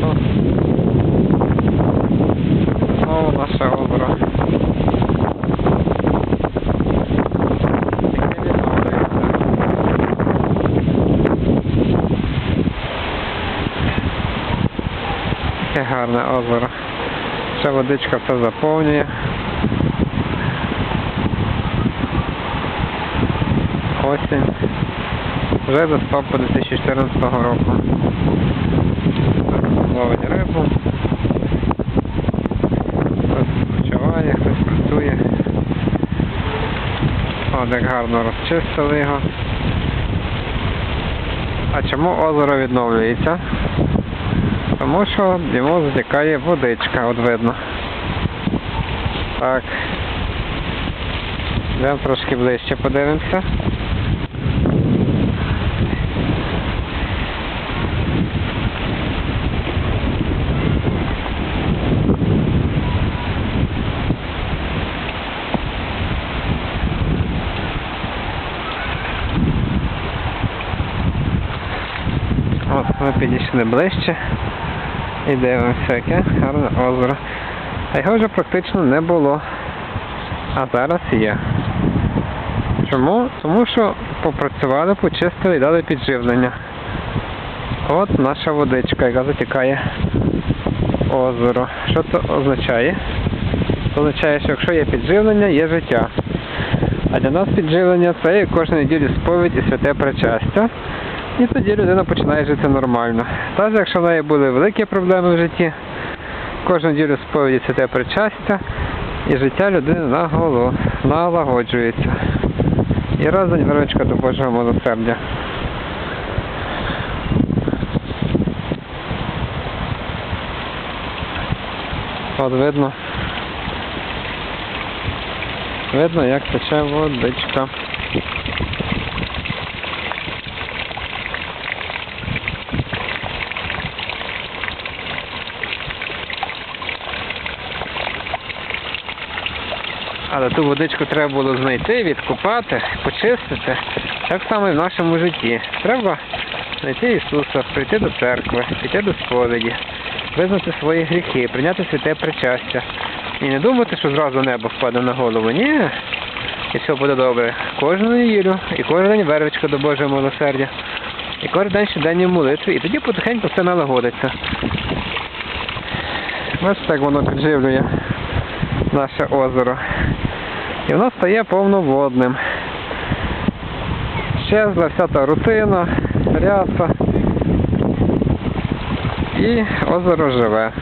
то знову наше озеро. Яке гарне озеро. Ще водичка все заповнює. Осінь. Вже листопад 2014 року. Ловить рибу. Хтось відпочиває, хтось працює. От як гарно розчистили його. А чому озеро відновлюється? Тому що йому затікає водичка, от видно. Так. Йдемо трошки ближче подивимося. От ми підійшли ближче і дивимося, яке гарне озеро. А його вже практично не було. А зараз є. Чому? Тому що попрацювали, почистили і дали підживлення. От наша водичка, яка затікає в озеро. Що це означає? Це означає, що якщо є підживлення, є життя. А для нас підживлення це є кожну неділю сповідь і святе причастя. І тоді людина починає жити нормально. Навіть якщо в неї були великі проблеми в житті, кожну неділю сповіді святе причастя, і життя людини наголо, налагоджується. І раз день верочка до Божого милосердя. От видно. Видно, як тече водичка. Але ту водичку треба було знайти, відкопати, почистити. Так само і в нашому житті. Треба знайти Ісуса, прийти до церкви, піти до сповіді, визнати свої гріхи, прийняти святе причастя. І не думати, що зразу небо впаде на голову. Ні. І все буде добре. Кожну неділю, і кожен день вервичка до Божого милосердя. І кожен день щоденні молитви. І тоді потихеньку все налагодиться. Ось так воно підживлює наше озеро. І воно стає повноводним. Щезла вся та рутина, ряса. І озеро живе.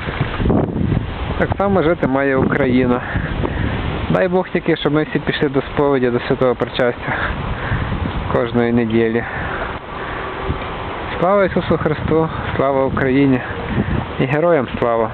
Так само жити має Україна. Дай Бог тільки, щоб ми всі пішли до сповіді, до святого причастя кожної неділі. Слава Ісусу Христу, слава Україні і героям слава!